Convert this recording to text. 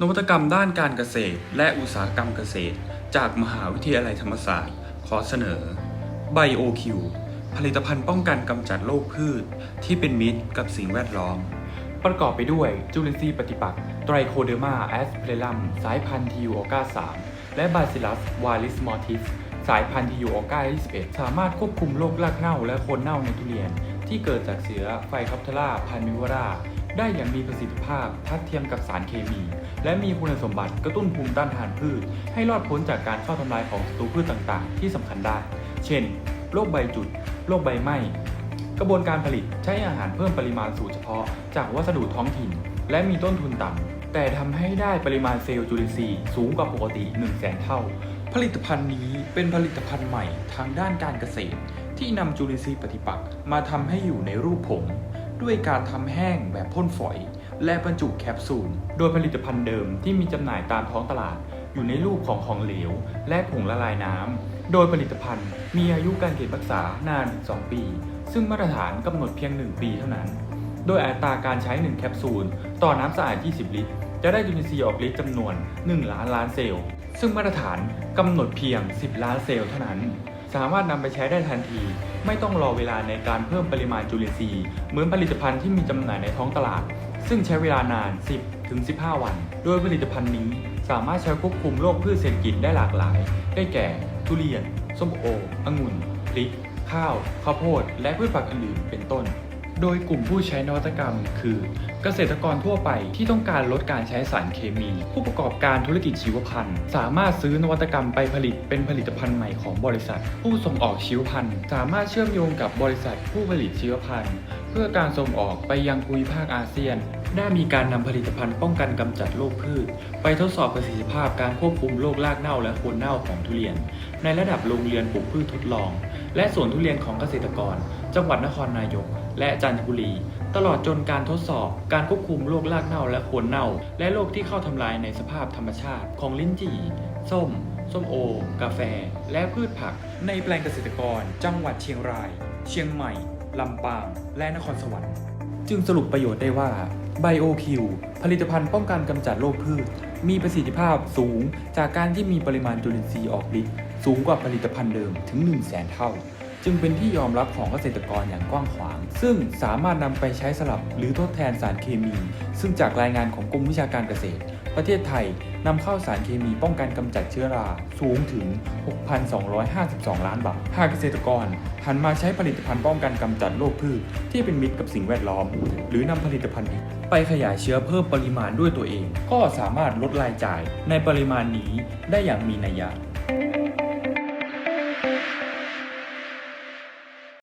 นวัตกรรมด้านการเกษตร และอุตสาหกรรมเกษตร จากมหาวิทยาลัยธรรมศาสตร์ ขอเสนอ BioQ ผลิตภัณฑ์ป้องกันกำจัดโรคพืช ที่เป็นมิตรกับสิ่งแวดล้อม ประกอบไปด้วยจุลินทรีย์ปฏิปักษ์ไตรโคเดอร์มาแอสเพลลัมสายพันธุ์ทียูโอกา3และบาซิลัสวาลิสมอทิสสายพันธุ์ทียูโอกา21 สามารถควบคุมโรครากเน่าและโคนเน่าในทุเรียน ที่เกิดจากเสือไฟคอปเทล่าพันมิวรา ได้อย่างมีประสิทธิภาพทัดเทียมกับสารเคมี และมีคุณสมบัติกระตุ้นภูมิต้านทานพืช ให้รอดพ้นจากการเข้าทำลายของศัตรูพืชต่างๆ ที่สำคัญได้ เช่น โรคใบจุด โรคใบไหม้ กระบวนการผลิตใช้อาหารเพิ่มปริมาณสูตรเฉพาะ จากวัสดุท้องถิ่น และมีต้นทุนต่ำ แต่ทำให้ได้ปริมาณเซลล์จุลินทรีย์สูงกว่าปกติ 1 0 0 0 0แสนเท่า ผลิตภัณฑ์นี้เป็นผลิตภัณฑ์ใหม่ทางด้านการเกษตร ที่นำจุลินทรีย์ปฏิปักษ์มาทำให้อยู่ในรูปผง ด้วยการทำแห้งแบบพ่นฝอย และบรรจุแคปซูล โดยผลิตภัณฑ์เดิมที่มีจำหน่ายตามท้องตลาด อยู่ในรูปของของเหลว และผงละลายน้ำ โดยผลิตภัณฑ์มีอายุการเก็บรักษานานถึง2ปี ซึ่งมาตรฐานกำหนดเพียง 1 ปีเท่านั้น โดยอัตราการใช้ 1 แคปซูล ต่อน้ำสะอาด 20 ลิตร จะได้จุลินทรีย์ออกฤทธิ์จำนวน 1 ล้านล้านเซลล์ ซึ่งมาตรฐานกำหนดเพียง 10 ล้านเซลล์เท่านั้น สามารถนำไปใช้ได้ทันที ไม่ต้องรอเวลาในการเพิ่มปริมาณจุลินทรีย์ เหมือนผลิตภัณฑ์ที่มีจำหน่ายในท้องตลาด ซึ่งใช้เวลานาน 10 ถึง 15 วัน โดยผลิตภัณฑ์นี้สามารถใช้ควบคุมโรคพืชเศรษฐกิจได้หลากหลาย ได้แก่ ทุเรียน ส้มโอ องุ่น พริก ข้าว ข้าวโพด และพืชผักอื่นๆ เป็นต้น โดยกลุ่มผู้ใช้นวัตกรรม คือเกษตรกรทั่วไปที่ต้องการลดการใช้สารเคมี ผู้ประกอบการธุรกิจชีวพันธุ์ สามารถซื้อนวัตกรรมไปผลิตเป็นผลิตภัณฑ์ใหม่ของบริษัท ผู้ส่งออกชีวพันธุ์ สามารถเชื่อมโยงกับบริษัทผู้ผลิตชีวพันธุ์ เพื่อการส่งออกไปยังภูมิภาคอาเซียนได้มีการนำผลิตภัณฑ์ป้องกันกำจัดโรคพืช ไปทดสอบประสิทธิภาพการควบคุมโรครากเน่าและโคนเน่าของทุเรียน ในระดับโรงเรียนปลูกพืชทดลอง และสวนทุเรียนของเกษตรกร จังหวัดนครนายก และจันทบุรี ตลอดจนการทดสอบ การควบคุมโรครากเน่าและโคนเน่า และโรคที่เข้าทำลายในสภาพธรรมชาติ ของลิ้นจี่ ส้ม ส้มโอ กาแฟ และพืชผัก ในแปลงเกษตรกร จังหวัดเชียงราย เชียงใหม่ ลำปาง และนครสวรรค์ จึงสรุปประโยชน์ได้ว่า BioQ ผลิตภัณฑ์ป้องกันกำจัดโรคพืช มีประสิทธิภาพสูงจากการที่มีปริมาณจุลินทรีย์ออกฤทธิ์สูงกว่าผลิตภัณฑ์เดิมถึง 1 0 0 0 0แสนเท่า จึงเป็นที่ยอมรับของเกษตรกรอย่างกว้างขวาง ซึ่งสามารถนำไปใช้สลับหรือทดแทนสารเคมี ซึ่งจากรายงานของกรมวิชาการเกษตร ประเทศไทยนำเข้าสารเคมีป้องกันกำจัดเชื้อราสูงถึง 6,252 ล้านบาท หากเกษตรกรหันมาใช้ผลิตภัณฑ์ป้องกันกำจัดโรคพืชที่เป็นมิตรกับสิ่งแวดล้อม หรือนำผลิตภัณฑ์นี้ไปขยายเชื้อเพิ่มปริมาณด้วยตัวเอง ก็สามารถลดรายจ่ายในปริมาณนี้ได้อย่างมีนัยยะ